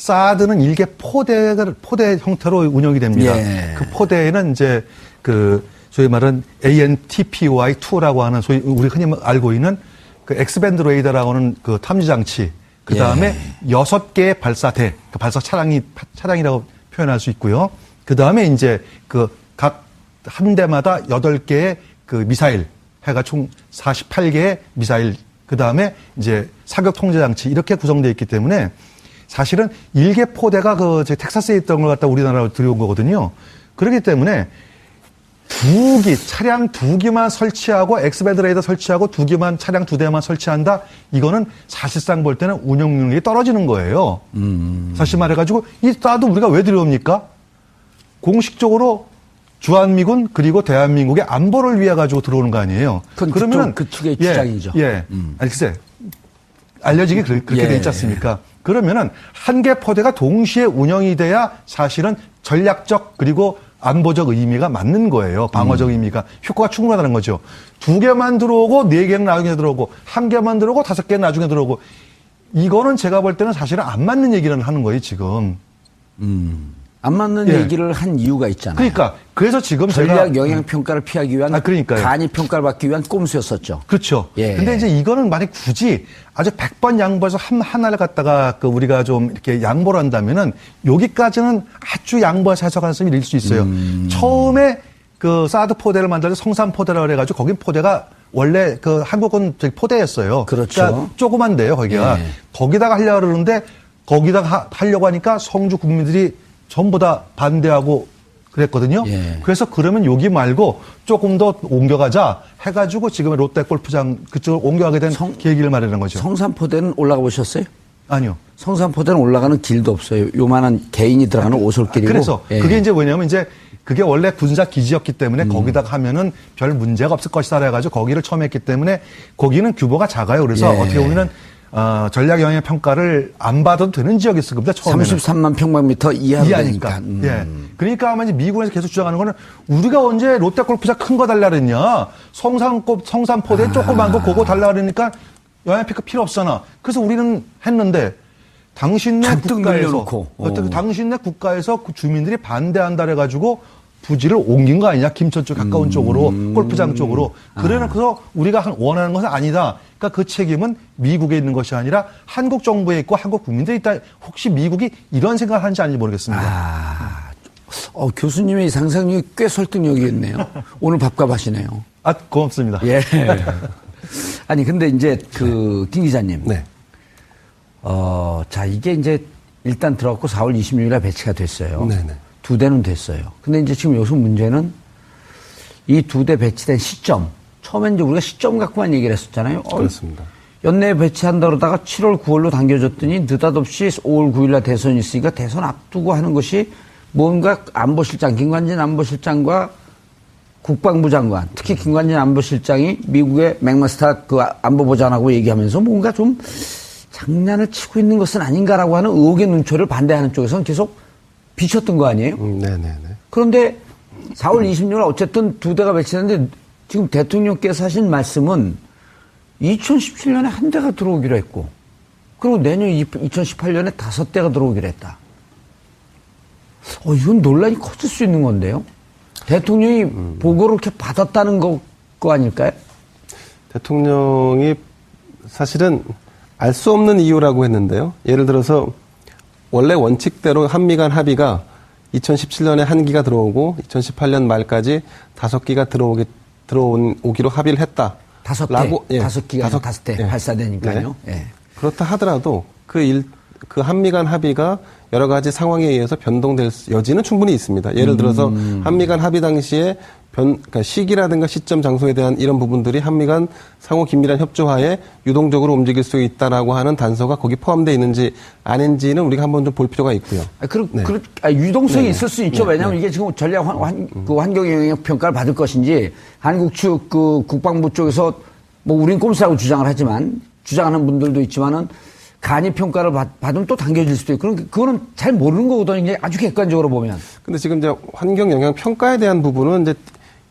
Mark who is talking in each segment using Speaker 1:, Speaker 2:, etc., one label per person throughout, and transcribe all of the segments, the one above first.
Speaker 1: 사드는 일개 포대를 포대 형태로 운영이 됩니다.
Speaker 2: 예.
Speaker 1: 그 포대에는 이제 그 소위 말하는 ANTPY2라고 하는 소위 우리 흔히 알고 있는 그 엑스밴드 레이더라고 하는 그 탐지 장치, 그 다음에 여섯 개의 발사대, 그 발사 차량이 차량이라고 표현할 수 있고요. 그 다음에 이제 그 각 한 대마다 여덟 개의 그 미사일 해가 총 48개의 미사일 그 다음에 이제 사격 통제 장치 이렇게 구성되어 있기 때문에 사실은 일개 포대가 그 텍사스에 있던 걸 갖다 우리나라로 들여온 거거든요. 그렇기 때문에 두 기, 차량 두 기만 설치하고 엑스밴드 레이더 설치하고 두 기만 차량 두 대만 설치한다. 이거는 사실상 볼 때는 운영 능력이 떨어지는 거예요. 사실 말해가지고 이 따도 우리가 왜 들여옵니까? 공식적으로 주한미군 그리고 대한민국의 안보를 위해 가지고 들어오는 거 아니에요.
Speaker 2: 그건 그쪽, 그쪽의
Speaker 1: 예,
Speaker 2: 주장이죠. 음.
Speaker 1: 예. 아니 글쎄 알려지기 그- 그렇게
Speaker 2: 예.
Speaker 1: 돼 있지 않습니까? 그러면은 한 개 포대가 동시에 운영이 돼야 사실은 전략적 그리고 안보적 의미가 맞는 거예요. 방어적
Speaker 2: 음.
Speaker 1: 의미가 효과가 충분하다는 거죠. 두 개만 들어오고 네 개는 나중에 들어오고 한 개만 들어오고 다섯 개는 나중에 들어오고 이거는 제가 볼 때는 사실은 안 맞는 얘기를 하는 거예요 지금.
Speaker 2: 안 맞는
Speaker 1: 예.
Speaker 2: 얘기를 한 이유가 있잖아요.
Speaker 1: 그러니까 그래서 지금
Speaker 2: 전략 영향 평가를 피하기 위한
Speaker 1: 아, 그러니까요.
Speaker 2: 간이 평가를 받기 위한 꼼수였었죠.
Speaker 1: 그렇죠.
Speaker 2: 예.
Speaker 1: 근데 이제 이거는 만약 굳이 아주 100번 양보해서 한, 하나를 갖다가 그 우리가 좀 이렇게 양보를 한다면은 여기까지는 아주 양보해서 해석하는 사람이 일수 있어요.
Speaker 2: 음.
Speaker 1: 처음에 그 사드 포대를 만들 때 성산 포대라고 그래가지고 거긴 포대가 원래 그 한국은 저기 포대였어요.
Speaker 2: 그렇죠.
Speaker 1: 러니까 조그만데요, 거기가.
Speaker 2: 예.
Speaker 1: 거기다가 하려고 그러는데 거기다가 하- 하려고 하니까 성주 국민들이 전부 다 반대하고 그랬거든요.
Speaker 2: 예.
Speaker 1: 그래서 그러면 여기 말고 조금 더 옮겨가자 해가지고 지금의 롯데 골프장 그쪽으로 옮겨가게 된
Speaker 2: 성-
Speaker 1: 계기를 말하는 거죠.
Speaker 2: 성산포대는 올라가 보셨어요?
Speaker 1: 아니요.
Speaker 2: 성산포대는 올라가는 길도 없어요. 요만한 개인이 들어가는 오솔길이고.
Speaker 1: 그래서
Speaker 2: 예.
Speaker 1: 그게 이제 뭐냐면 이제 그게 원래 군사 기지였기
Speaker 2: 음.
Speaker 1: 때문에 거기다가 하면은 별 문제가 없을 것이다 그래가지고 거기를 처음 했기 때문에 거기는 규모가 작아요. 그래서
Speaker 2: 예.
Speaker 1: 어떻게 보면은 어, 전략 영향 평가를 안 받아도 되는 지역이었을 겁니다. 처음에는.
Speaker 2: 33만 평방미터 이하로
Speaker 1: 이하니까.
Speaker 2: 음.
Speaker 1: 예. 그러니까 아마 이제 미국에서 계속 주장하는 거는 우리가 언제 롯데 골프장 큰 거 달라 그랬냐. 성산골, 성산포대
Speaker 2: 아.
Speaker 1: 조그만 거 그거 달라 그러니까 영향피크 필요 없잖아. 그래서 우리는 했는데 당신네 국가에서. 어떻게
Speaker 2: 어.
Speaker 1: 당신네 국가에서 그 주민들이 반대한다 그래 가지고 부지를 옮긴 거 아니냐 김천 쪽 가까운
Speaker 2: 음.
Speaker 1: 쪽으로 골프장 쪽으로
Speaker 2: 아.
Speaker 1: 그래놓고서 우리가 한- 원하는 것은 아니다. 그러니까 그 책임은 미국에 있는 것이 아니라 한국 정부에 있고 한국 국민들이 있다. 혹시 미국이 이런 생각을 하는지 아닌지 모르겠습니다.
Speaker 2: 아, 어, 교수님의 상상력이 꽤 설득력이 있네요. 오늘 밥값 하시네요.
Speaker 1: 아, 고맙습니다.
Speaker 2: 예. 아니, 근데 이제 그, 김 기자님.
Speaker 3: 네.
Speaker 2: 어, 자, 이게 이제 일단 들어갔고 4월 26일에 배치가 됐어요.
Speaker 3: 네네.
Speaker 2: 두 대는 됐어요. 근데 이제 지금 여기서 문제는 이 두 대 배치된 시점. 처음에 이제 우리가 시점 갖고만 얘기를 했었잖아요. 어,
Speaker 3: 그렇습니다.
Speaker 2: 연내에 배치한다 그러다가 7월 9월로 당겨졌더니 느닷없이 5월 9일날 대선이 있으니까 대선 앞두고 하는 것이 뭔가 안보실장, 김관진 안보실장과 국방부 장관, 특히 김관진 안보실장이 미국의 맥마스터 그 안보보좌관하고 얘기하면서 뭔가 좀 장난을 치고 있는 것은 아닌가라고 하는 의혹의 눈초를 반대하는 쪽에서는 계속 비쳤던 거 아니에요?
Speaker 3: 음, 네네네.
Speaker 2: 그런데 4월 26일 어쨌든 두 대가 배치됐는데 지금 대통령께서 하신 말씀은 2017년에 한 대가 들어오기로 했고 그리고 내년 2018년에 다섯 대가 들어오기로 했다. 어, 이건 논란이 커질 수 있는 건데요. 대통령이 보고를 이렇게 받았다는 거, 거 아닐까요?
Speaker 3: 대통령이 사실은 알 수 없는 이유라고 했는데요. 예를 들어서 원래 원칙대로 한미 간 합의가 2017년에 한 기가 들어오고 2018년 말까지 다섯 기가 들어오기 들어온 오기로 합의를 했다.
Speaker 2: 다섯 대,
Speaker 3: 라고, 예,
Speaker 2: 다섯 기가 아니라 다섯 대
Speaker 3: 예.
Speaker 2: 발사되니까요. 예.
Speaker 3: 그렇다 하더라도 그 일, 그 한미 간 합의가 여러 가지 상황에 의해서 변동될 수- 여지는 충분히 있습니다. 예를 들어서
Speaker 2: 음.
Speaker 3: 한미 간 합의 당시에 변, 그러니까 시기라든가 시점, 장소에 대한 이런 부분들이 한미 간 상호 긴밀한 협조하에 유동적으로 움직일 수 있다라고 하는 단서가 거기 포함되어 있는지 아닌지는 우리가 한번 좀 볼 필요가 있고요.
Speaker 2: 아, 그,
Speaker 3: 네.
Speaker 2: 그, 아, 유동성이
Speaker 3: 네.
Speaker 2: 있을 수 있죠.
Speaker 3: 네.
Speaker 2: 왜냐하면 이게 지금 전략 환, 환, 그 환경 영향 평가를 받을 것인지 한국 측 그 국방부 쪽에서 뭐 우린 꼼수라고 주장을 하지만 주장하는 분들도 있지만은 간이 평가를 받, 받으면 또 당겨질 수도 있고 그런 그거는 잘 모르는 거거든요. 아주 객관적으로 보면.
Speaker 3: 근데 지금 이제 환경 영향 평가에 대한 부분은 이제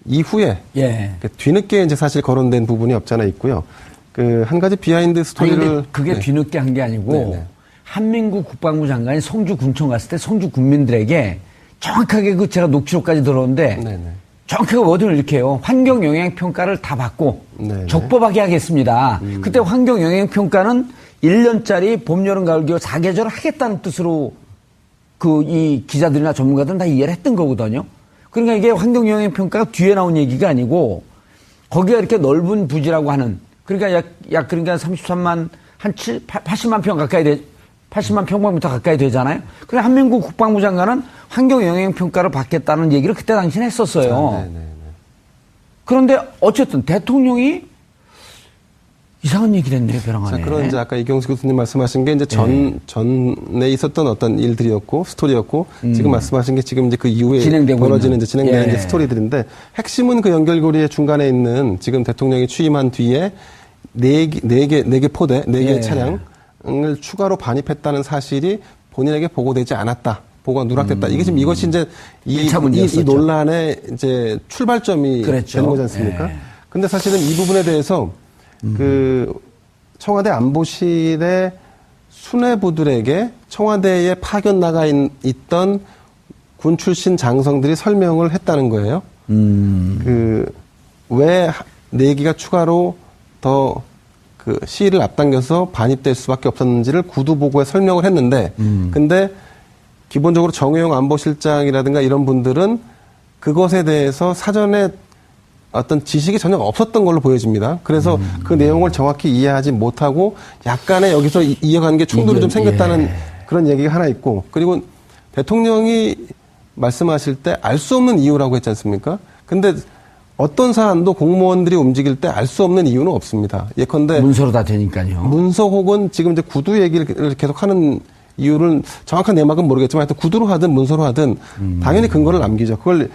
Speaker 3: 이후에
Speaker 2: 예.
Speaker 3: 그 뒤늦게 이제 사실 거론된 부분이 없잖아 있고요. 그 한 가지 비하인드
Speaker 2: 아니,
Speaker 3: 스토리를
Speaker 2: 근데 그게
Speaker 3: 네.
Speaker 2: 뒤늦게 한 게 아니고
Speaker 3: 네, 네.
Speaker 2: 한민구 국방부 장관이 성주 군청 갔을 때 성주 군민들에게 정확하게 그 제가 녹취록까지 들었는데
Speaker 3: 네네.
Speaker 2: 정확하게 워딩을 이렇게 해요. 환경 영향 평가를 다 받고
Speaker 3: 네네.
Speaker 2: 적법하게 하겠습니다. 그때 환경 영향 평가는 1년짜리 봄, 여름, 가을, 겨울 4계절을 하겠다는 뜻으로 그 이 기자들이나 전문가들은 다 이해를 했던 거거든요. 그러니까 이게 환경 영향 평가가 뒤에 나온 얘기가 아니고 거기가 이렇게 넓은 부지라고 하는 그러니까 약, 약 그러니까 33만 한 7, 80만 평 가까이 돼 80만 평방미터 가까이 되잖아요. 그래 한민국 국방부 장관은 환경 영향 평가를 받겠다는 얘기를 그때 당시에 했었어요.
Speaker 3: 아.
Speaker 2: 그런데 어쨌든 대통령이 이상한 얘기를 했네요, 벼랑
Speaker 3: 자,
Speaker 2: 안에.
Speaker 3: 그런 이제 아까 이경수 교수님 말씀하신 게 이제 전, 전에 있었던 어떤 일들이었고, 스토리였고, 지금 말씀하신 게 지금 이제 그 이후에
Speaker 2: 음. 진행되고
Speaker 3: 벌어지는. 이제 진행되는
Speaker 2: 예.
Speaker 3: 이제 스토리들인데, 핵심은 그 연결고리의 중간에 있는 지금 대통령이 취임한 뒤에 네 개, 네 개, 네 개 포대, 네 개의
Speaker 2: 예.
Speaker 3: 차량을 추가로 반입했다는 사실이 본인에게 보고되지 않았다. 보고가 누락됐다. 이게 지금 이것이 이제 이,
Speaker 2: 음.
Speaker 3: 이. 이 논란의 이제 출발점이
Speaker 2: 그랬죠.
Speaker 3: 되는 거지 않습니까?
Speaker 2: 예.
Speaker 3: 근데 사실은 이 부분에 대해서 그 청와대 안보실의 수뇌부들에게 청와대에 파견 나가 있, 있던 군 출신 장성들이 설명을 했다는 거예요. 그왜네 기가 추가로 더 그 시일을 앞당겨서 반입될 수밖에 없었는지를 구두 보고에 설명을 했는데, 근데 기본적으로 정의용 안보실장이라든가 이런 분들은 그것에 대해서 사전에 어떤 지식이 전혀 없었던 걸로 보여집니다. 그래서 그 내용을 정확히 이해하지 못하고 약간의 여기서 이- 이어가는 게 충돌이 좀
Speaker 2: 이게,
Speaker 3: 생겼다는
Speaker 2: 예.
Speaker 3: 그런 얘기가 하나 있고 그리고 대통령이 말씀하실 때 알 수 없는 이유라고 했지 않습니까? 근데 어떤 사안도 공무원들이 움직일 때 알 수 없는 이유는 없습니다. 예컨대
Speaker 2: 문서로 다 되니까요.
Speaker 3: 문서 혹은 지금 이제 구두 얘기를 계속 하는 이유를 정확한 내막은 모르겠지만 하여튼 구두로 하든 문서로 하든 당연히 근거를 남기죠. 그걸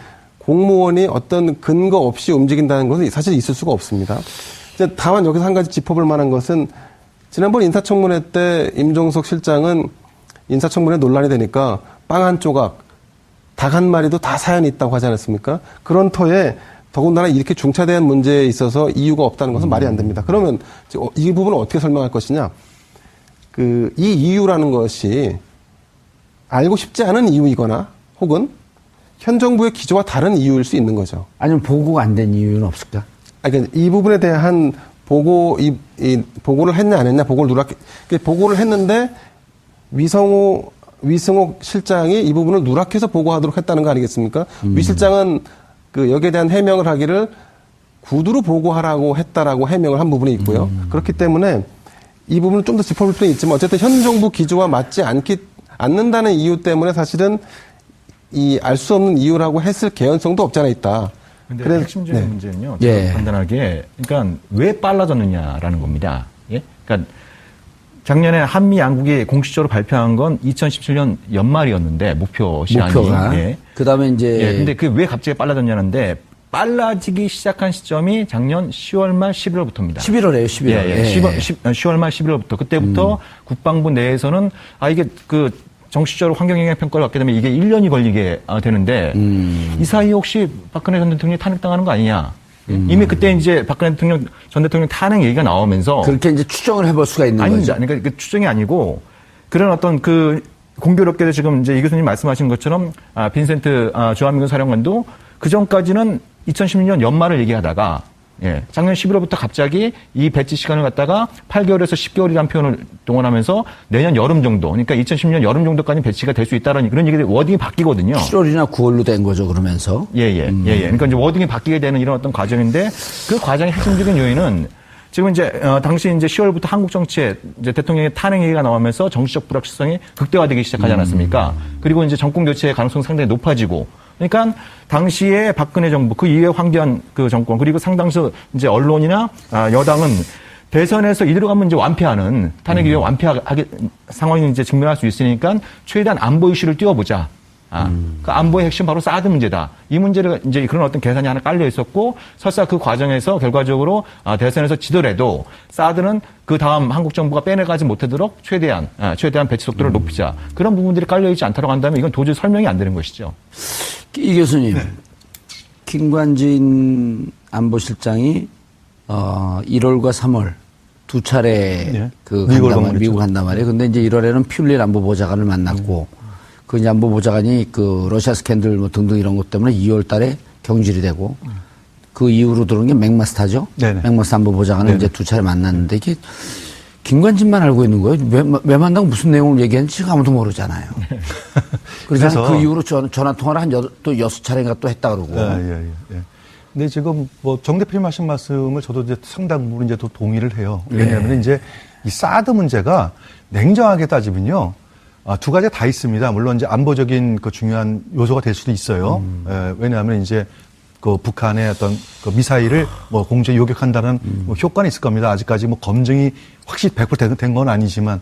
Speaker 3: 공무원이 어떤 근거 없이 움직인다는 것은 사실 있을 수가 없습니다. 이제 다만 여기서 한 가지 짚어볼 만한 것은 지난번 인사청문회 때 임종석 실장은 인사청문회 논란이 되니까 빵 한 조각, 닭 한 마리도 다 사연이 있다고 하지 않았습니까? 그런 터에 더군다나 이렇게 중차대한 문제에 있어서 이유가 없다는 것은 말이 안 됩니다. 그러면 어, 이 부분을 어떻게 설명할 것이냐? 그 이 이유라는 것이 알고 싶지 않은 이유이거나 혹은 현 정부의 기조와 다른 이유일 수 있는 거죠.
Speaker 2: 아니면 보고가 안 된 이유는 없을까?
Speaker 3: 아, 그러니까 이 부분에 대한 보고 이, 이 보고를 했냐 안 했냐 보고를 누락 그 보고를 했는데 위성호 위승호 실장이 이 부분을 누락해서 보고하도록 했다는 거 아니겠습니까? 위 실장은 그 여기에 대한 해명을 하기를 구두로 보고하라고 했다라고 해명을 한 부분이 있고요. 그렇기 때문에 이 부분을 좀 더 짚어볼 필요는 있지만 어쨌든 현 정부 기조와 맞지 않기 않는다는 이유 때문에 사실은 이 알 수 없는 이유라고 했을 개연성도 없지 않아 있다.
Speaker 4: 근데
Speaker 3: 그래서-
Speaker 4: 핵심적인
Speaker 3: 네.
Speaker 4: 문제는요.
Speaker 2: 예.
Speaker 4: 간단하게 그러니까 왜 빨라졌느냐라는 겁니다. 예? 그러니까 작년에 한미 양국이 공식적으로 발표한 건 2017년 연말이었는데 목표 시한이
Speaker 2: 목표가.
Speaker 4: 예.
Speaker 2: 그다음에 이제
Speaker 4: 예. 근데 그게 왜 갑자기 빨라졌냐는데 빨라지기 시작한 시점이 작년 10월 말 11월부터입니다.
Speaker 2: 11월에요, 11월.
Speaker 4: 예, 예. 10월, 10 월 말 11월부터 그때부터 국방부 내에서는 아 이게 그 정식적으로 환경영향 평가를 받게 되면 이게 1년이 걸리게 아, 되는데 이 사이 에 혹시 박근혜 전 대통령이 탄핵당하는 거 아니냐? 이미 그때 이제 박근혜 대통령 전 대통령 탄핵 얘기가 나오면서
Speaker 2: 그렇게 이제 추정을 해볼 수가 있는
Speaker 4: 아닙니다.
Speaker 2: 거죠.
Speaker 4: 그러니까 그 추정이 아니고 그런 어떤 그 공교롭게도 지금 이제 이 교수님 말씀하신 것처럼 아, 빈센트 아, 주한미군 사령관도 그 전까지는 2016년 연말을 얘기하다가 예, 작년 11월부터 갑자기 이 배치 시간을 갖다가 8개월에서 10개월이라는 표현을 동원하면서 내년 여름 정도, 그러니까 2016년 여름 정도까지 배치가 될 수 있다는 그런 얘기들이 워딩이 바뀌거든요.
Speaker 2: 7월이나 9월로 된 거죠, 그러면서.
Speaker 4: 예, 예, 예, 예. 그러니까 이제 워딩이 바뀌게 되는 이런 어떤 과정인데 그 과정의 핵심적인 요인은 지금 이제 어, 당시 이제 10월부터 한국 정치에 이제 대통령의 탄핵 얘기가 나오면서 정치적 불확실성이 극대화되기 시작하지 않았습니까? 그리고 이제 정권 교체의 가능성이 상당히 높아지고 그러니까 당시에 박근혜 정부 그 이후에 황교안 그 정권 그리고 상당수 이제 언론이나 아, 여당은 대선에서 이대로 가면 이제 완패하는 탄핵 이후에 완패하게 상황이 이제 증명할 수 있으니까 최대한 안보 이슈를 띄워보자. 아, 그 안보의 핵심 바로 사드 문제다. 이 문제를 이제 그런 어떤 계산이 하나 깔려 있었고 설사 그 과정에서 결과적으로 아, 대선에서 지더라도 사드는 그 다음 한국 정부가 빼내가지 못하도록 최대한 아, 최대한 배치 속도를 높이자 그런 부분들이 깔려 있지 않다고 한다면 이건 도저히 설명이 안 되는 것이죠.
Speaker 2: 이 교수님, 김관진 안보실장이 어, 1월과 3월 두두 차례
Speaker 1: 예.
Speaker 2: 그 간단 말. 미국 간단 말이에요. 근데 이제 1월에는 퓰리 안보 보좌관을 만났고 그 이제 안보 보좌관이 그 러시아 스캔들 뭐 등등 이런 것 때문에 2월 달에 경질이 되고 그 이후로 들어온 게 맥마스타죠.
Speaker 1: 네네.
Speaker 2: 맥마스타 안보 보좌관을
Speaker 1: 네네.
Speaker 2: 이제 두 차례 만났는데 이게 김관진만 알고 있는 거예요. 왜, 왜 만나고 무슨 내용을 얘기했는지 아무도 모르잖아요. 그래서
Speaker 1: 그래서-
Speaker 2: 그 이후로 전, 전화 통화를 한 여, 또 여섯 차례인가 또 했다 그러고.
Speaker 1: 예, 예, 예, 예. 근데 지금 뭐 정 대표님 하신 말씀을 저도 이제 상당 부분 이제 또 동의를 해요. 왜냐하면 이제 이 사드 문제가 냉정하게 따지면요. 아, 두 가지가 다 있습니다. 물론 이제 안보적인 그 중요한 요소가 될 수도 있어요. 예, 왜냐하면 이제 그 북한의 어떤 그 미사일을 뭐 공중에 요격한다는 뭐 효과는 있을 겁니다. 아직까지 뭐 검증이 확실히 100%된 건 아니지만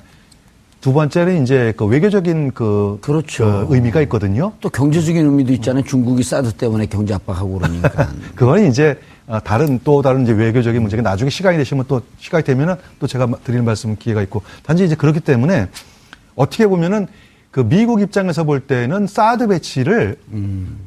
Speaker 1: 두 번째는 이제 그 외교적인 그,
Speaker 2: 그렇죠.
Speaker 1: 그 의미가 있거든요.
Speaker 2: 또 경제적인 의미도 있잖아요. 중국이 사드 때문에 경제 압박하고 그러니까.
Speaker 1: 그건 이제 어, 다른 또 다른 이제 외교적인 문제가 나중에 시간이 되시면 또 시간이 되면은 또 제가 마- 드리는 말씀 기회가 있고 단지 이제 그렇기 때문에 어떻게 보면은 그 미국 입장에서 볼 때는 사드 배치를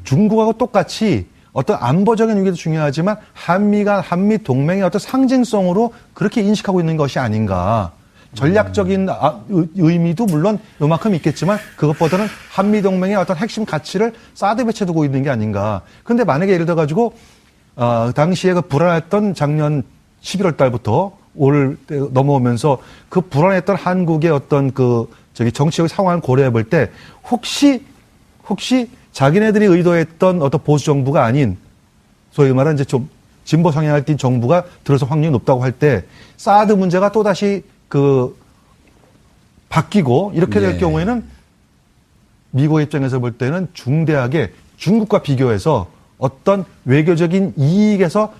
Speaker 1: 중국하고 똑같이 어떤 안보적인 위기도 중요하지만 한미가 한미 동맹의 어떤 상징성으로 그렇게 인식하고 있는 것이 아닌가. 전략적인 아- 의- 의미도 물론 요만큼 있겠지만 그것보다는 한미 동맹의 어떤 핵심 가치를 사드 배치에 두고 있는 게 아닌가. 근데 만약에 예를 들어 가지고 어, 당시에 그 불안했던 작년 11월 달부터 올때 넘어오면서 그 불안했던 한국의 어떤 그 저기 정치적 상황을 고려해 볼 때 혹시 혹시 자기네들이 의도했던 어떤 보수 정부가 아닌 소위 말하는 이제 좀 진보 성향을 띤 정부가 들어서 확률이 높다고 할 때 사드 문제가 또 다시 그 바뀌고 이렇게 될
Speaker 2: 네.
Speaker 1: 경우에는 미국 입장에서 볼 때는 중대하게 중국과 비교해서 어떤 외교적인 이익에서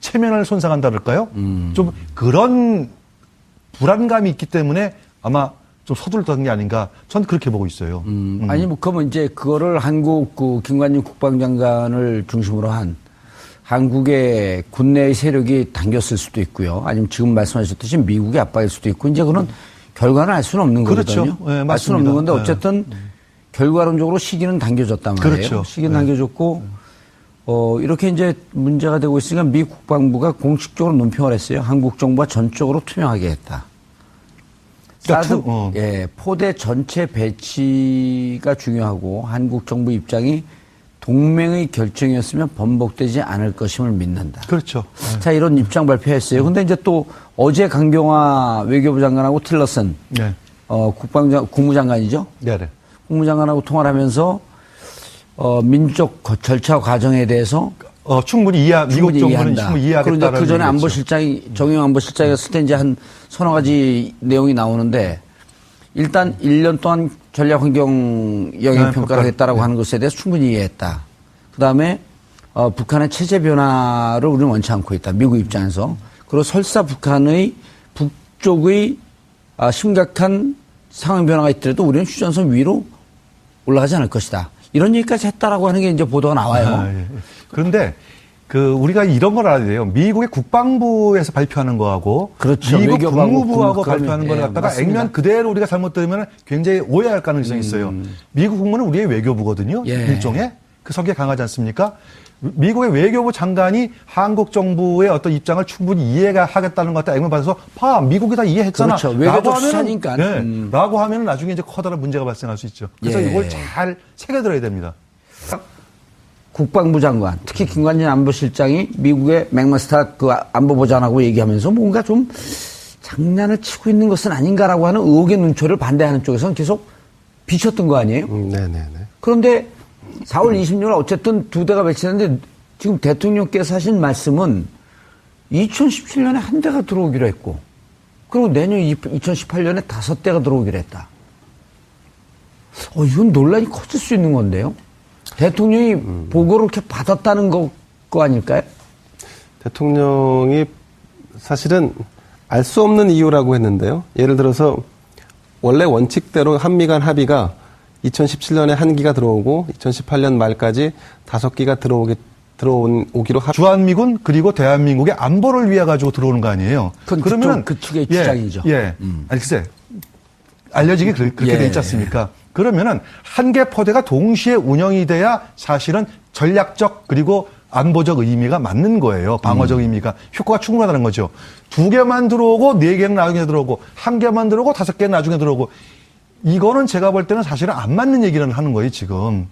Speaker 1: 체면을 손상한다 그럴까요? 좀 그런 불안감이 있기 때문에 아마 좀 서둘렀던 게 아닌가 전 그렇게 보고 있어요.
Speaker 2: 음, 아니 뭐 그러면 이제 그거를 한국 그 김관진 국방장관을 중심으로 한 한국의 군내의 세력이 당겼을 수도 있고요. 아니면 지금 말씀하셨듯이 미국의 압박일 수도 있고 이제 그런 결과는 알 수는 없는
Speaker 1: 그렇죠.
Speaker 2: 거거든요.
Speaker 1: 네,
Speaker 2: 알 수는. 없는 건데
Speaker 1: 네.
Speaker 2: 어쨌든 결과론적으로 시기는 당겨졌단 말이에요.
Speaker 1: 그렇죠.
Speaker 2: 시기는
Speaker 1: 네.
Speaker 2: 당겨졌고 어 이렇게 이제 문제가 되고 있으니까 미 국방부가 공식적으로 논평을 했어요. 한국 정부가 전적으로 투명하게 했다.
Speaker 1: 그러니까
Speaker 2: 사드,
Speaker 1: 투- 어.
Speaker 2: 예, 포대 전체 배치가 중요하고 한국 정부 입장이 동맹의 결정이었으면 번복되지 않을 것임을 믿는다.
Speaker 1: 그렇죠.
Speaker 2: 자, 이런 입장 발표했어요. 근데 이제 또 어제 강경화 외교부 장관하고 틸러슨,
Speaker 1: 네.
Speaker 2: 어, 국방장, 국무장관이죠?
Speaker 1: 네, 네.
Speaker 2: 국무장관하고 통화를 하면서, 어, 민족 거- 절차 과정에 대해서
Speaker 1: 어, 충분히 이해, 미국
Speaker 2: 충분히
Speaker 1: 정부는
Speaker 2: 이해한다.
Speaker 1: 충분히
Speaker 2: 이제
Speaker 1: 이해하겠다라는
Speaker 2: 그 전에. 안보실장이 정영 안보실장이었을 때 이제 한 서너 가지 내용이 나오는데 일단 1년 동안 전략 환경 영향
Speaker 1: 네,
Speaker 2: 평가를
Speaker 1: 평가.
Speaker 2: 했다라고
Speaker 1: 네.
Speaker 2: 하는 것에 대해서 충분히 이해했다. 그다음에 어, 북한의 체제 변화를 우리는 원치 않고 있다. 미국 입장에서. 그리고 설사 북한의 북쪽의 아, 심각한 상황 변화가 있더라도 우리는 휴전선 위로 올라가지 않을 것이다. 이런 얘기까지 했다라고 하는 게 이제 보도가 나와요.
Speaker 1: 아, 예, 예. 그런데 그 우리가 이런 걸 알아야 돼요. 미국의 국방부에서 발표하는 거하고
Speaker 2: 그렇죠.
Speaker 1: 미국 국무부하고
Speaker 2: 국무-
Speaker 1: 발표하는 걸
Speaker 2: 예,
Speaker 1: 갖다가
Speaker 2: 맞습니다.
Speaker 1: 액면 그대로 우리가 잘못 들으면 굉장히 오해할 가능성이 있어요. 미국 국무는 우리의 외교부거든요.
Speaker 2: 예.
Speaker 1: 일종의 그 성격이 강하지 않습니까? 미국의 외교부 장관이 한국 정부의 어떤 입장을 충분히 이해가 하겠다는 것 같다 액면 받아서 봐 미국이 다 이해했잖아.
Speaker 2: 그렇죠.
Speaker 1: 라고 하면은-
Speaker 2: 수사니까.
Speaker 1: 네,
Speaker 2: 음.
Speaker 1: 라고 하면 나중에 이제 커다란 문제가 발생할 수 있죠. 그래서
Speaker 2: 예.
Speaker 1: 이걸 잘 새겨들어야 됩니다.
Speaker 2: 국방부 장관, 특히 김관진 안보실장이 미국의 맥마스터 그 안보보좌관하고 얘기하면서 뭔가 좀 장난을 치고 있는 것은 아닌가라고 하는 의혹의 눈초리를 반대하는 쪽에서는 계속 비쳤던 거 아니에요?
Speaker 3: 음, 네네네.
Speaker 2: 그런데 4월 26일 어쨌든 두 대가 배치됐는데 지금 대통령께서 하신 말씀은 2017년에 한 대가 들어오기로 했고 그리고 내년 2018년에 다섯 대가 들어오기로 했다. 어, 이건 논란이 커질 수 있는 건데요. 대통령이 보고를 이렇게 받았다는 거, 거 아닐까요?
Speaker 3: 대통령이 사실은 알 수 없는 이유라고 했는데요. 예를 들어서 원래 원칙대로 한미 간 합의가 2017년에 한 기가 들어오고 2018년 말까지 다섯 기가 들어오기 들어온 오기로 합.
Speaker 1: 주한미군 그리고 대한민국의 안보를 위해 가지고 들어오는 거 아니에요.
Speaker 2: 그건
Speaker 1: 그러면은
Speaker 2: 그쪽, 그쪽의
Speaker 1: 예,
Speaker 2: 주장이죠. 음.
Speaker 1: 예. 아니 글쎄 알려지기 그- 그렇게
Speaker 2: 예.
Speaker 1: 돼 있지 않습니까? 그러면은 한 개 포대가 동시에 운영이 돼야 사실은 전략적 그리고 안보적 의미가 맞는 거예요. 방어적 의미가 효과가 충분하다는 거죠. 두 개만 들어오고 네 개는 나중에 들어오고 한 개만 들어오고 다섯 개는 나중에 들어오고 이거는 제가 볼 때는 사실은 안 맞는 얘기를 하는 거예요 지금.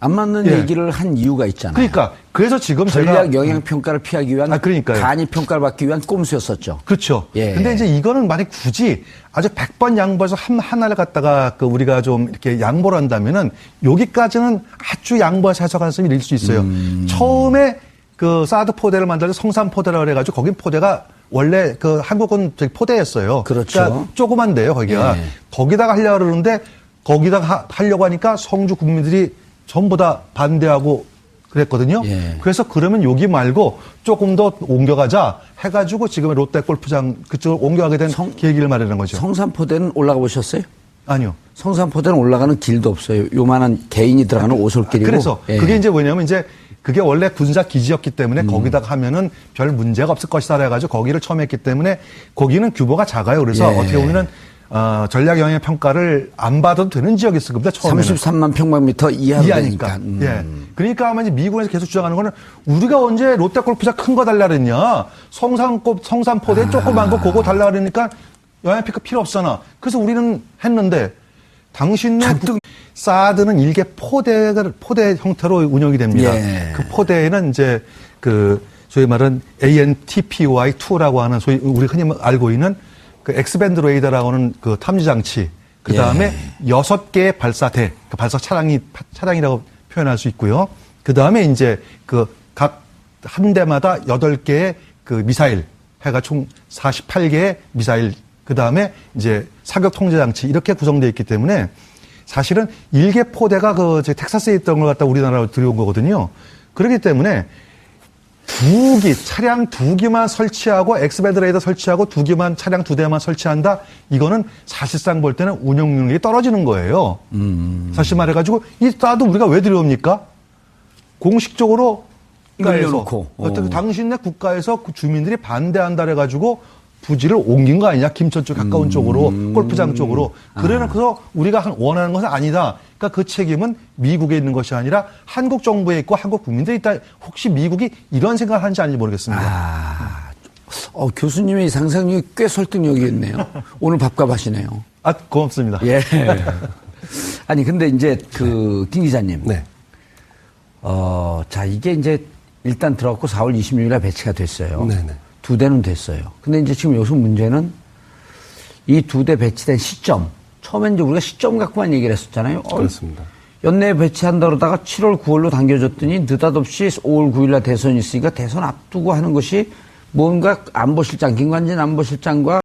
Speaker 2: 안 맞는
Speaker 1: 예.
Speaker 2: 얘기를 한 이유가 있잖아요.
Speaker 1: 그러니까 그래서 지금 제가
Speaker 2: 전략 영향 평가를 피하기 위한
Speaker 1: 아, 그러니까요.
Speaker 2: 간이 평가를 받기 위한 꼼수였었죠.
Speaker 1: 그렇죠.
Speaker 2: 예.
Speaker 1: 근데 이제 이거는 만약 굳이 아주 100번 양보해서 한, 하나를 갖다가 그 우리가 좀 이렇게 양보를 한다면은 여기까지는 아주 양보해서 해석할 수 있을 수 있어요.
Speaker 2: 음.
Speaker 1: 처음에 그 사드 포대를 만들어서 성산 포대라고 그래가지고 거긴 포대가 원래 그 한국은 저기 포대였어요.
Speaker 2: 그렇죠.
Speaker 1: 그러니까 조그만데요, 거기가.
Speaker 2: 예.
Speaker 1: 거기다가 하려고 그러는데 거기다가 하- 하려고 하니까 성주 국민들이 전부 다 반대하고 그랬거든요.
Speaker 2: 예.
Speaker 1: 그래서 그러면 여기 말고 조금 더 옮겨가자 해가지고 지금 롯데 골프장 그쪽으로 옮겨가게 된
Speaker 2: 성-
Speaker 1: 계기를 마련한 거죠.
Speaker 2: 성산포대는 올라가 보셨어요?
Speaker 1: 아니요.
Speaker 2: 성산포대는 올라가는 길도 없어요. 요만한 개인이 들어가는 오솔길이고.
Speaker 1: 그래서
Speaker 2: 예.
Speaker 1: 그게 이제 뭐냐면 이제 그게 원래 군사 기지였기 때문에 거기다가 하면은 별 문제가 없을 것이다 해가지고 거기를 처음 했기 때문에 거기는 규모가 작아요. 그래서
Speaker 2: 예.
Speaker 1: 어떻게 보면은 어, 전략 영향 평가를 안 받아도 되는 지역이었을 겁니다. 처음에는.
Speaker 2: 33만 평방미터 이하로
Speaker 1: 이하니까.
Speaker 2: 되니까. 음.
Speaker 1: 예. 그러니까 아마 이제 미국에서 계속 주장하는 거는 우리가 언제 롯데 골프장 큰 거 달라 그랬냐. 성산골, 성산포대
Speaker 2: 아.
Speaker 1: 조그만 거 그거 달라 그러니까 영향피크 필요 없잖아. 그래서 우리는 했는데 당신네 국- 사드는 일개 포대가 포대 형태로 운영이 됩니다.
Speaker 2: 예.
Speaker 1: 그 포대에는 이제 그 소위 말하는 ANTPY2라고 하는 소위 우리 흔히 알고 있는 그 엑스밴드 레이더라고 하는 그 탐지 장치 그 다음에 여섯 개의 발사대, 그 발사 차량이, 차량이라고 표현할 수 있고요. 그 다음에 이제 그 각 한 대마다 여덟 개의 그 미사일 해가 총 48개의 미사일 그 다음에 이제 사격 통제 장치 이렇게 구성되어 있기 때문에 사실은 일개 포대가 그 이제 텍사스에 있던 걸 갖다 우리나라로 들여온 거거든요. 그렇기 때문에 두 기, 차량 두 기만 설치하고 엑스밴드 레이더 설치하고 두 기만 차량 두 대만 설치한다. 이거는 사실상 볼 때는 운영 능력이 떨어지는 거예요. 사실 말해 가지고 이 따도 우리가 왜 들여옵니까? 공식적으로 국가에서. 어떻게
Speaker 2: 어.
Speaker 1: 당신네 국가에서 그 주민들이 반대한다 그래 가지고 부지를 옮긴 거 아니냐 김천 쪽 가까운 쪽으로 골프장 쪽으로 그래서 우리가 한- 원하는 것은 아니다. 그러니까 그 책임은 미국에 있는 것이 아니라 한국 정부에 있고 한국 국민들이 있다. 혹시 미국이 이런 생각을 하는지 아닌지 모르겠습니다.
Speaker 2: 아, 어, 교수님의 상상력이 꽤 설득력이 있네요. 오늘 밥값 하시네요.
Speaker 1: 아, 고맙습니다.
Speaker 2: 예. 아니, 근데 이제 그, 김 기자님.
Speaker 3: 네.
Speaker 2: 어, 자, 이게 이제 일단 들어갔고 4월 26일에 배치가 됐어요.
Speaker 3: 네네.
Speaker 2: 두 대는 됐어요. 근데 이제 지금 여기서 문제는 이 두 대 배치된 시점. 처음엔 이제 우리가 시점 갖고만 얘기를 했었잖아요. 어,
Speaker 3: 그렇습니다.
Speaker 2: 연내에 배치한다 그러다가 7월 9월로 당겨졌더니 느닷없이 5월 9일날 대선이 있으니까 대선 앞두고 하는 것이 뭔가 안보실장, 김관진 안보실장과